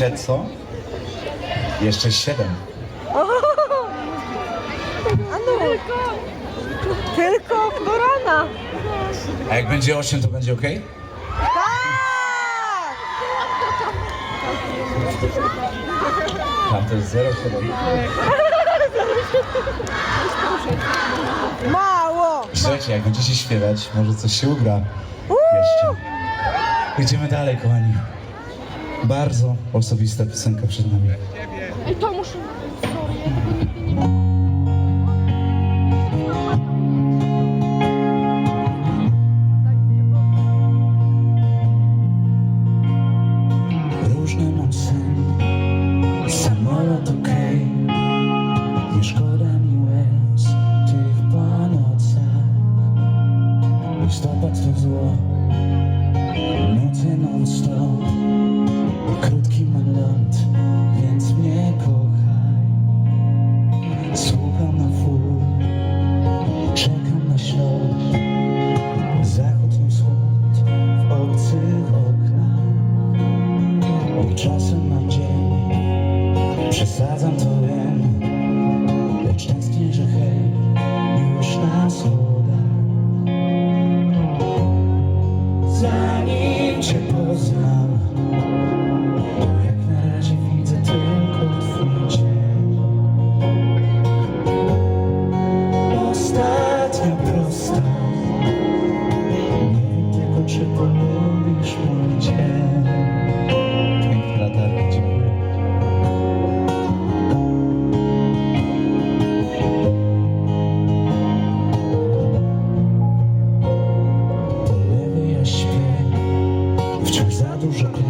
Jeszcze co? Jeszcze siedem. A no. Tylko do rana. A jak będzie osiem, to będzie ok? Tak! Tam to jest 07. Mało. Słuchajcie, jak będziecie śpiewać, może coś się ugra. Jeszcze. Idziemy dalej, kochani. Bardzo osobista piosenka przed nami. Ej, to muszę... Mam sen, samolot okej. Nie Listopad to zło, nocy non stop Krótki ma lot, więc mnie kochaj już rzekł.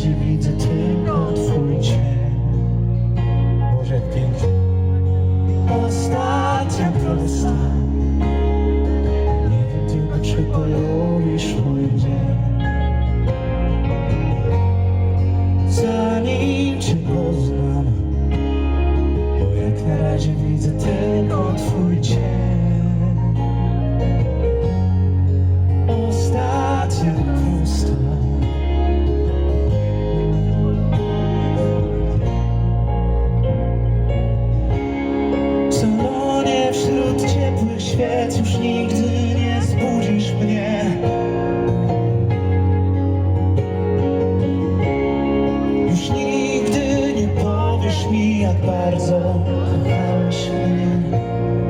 że widzę 我还没失恋。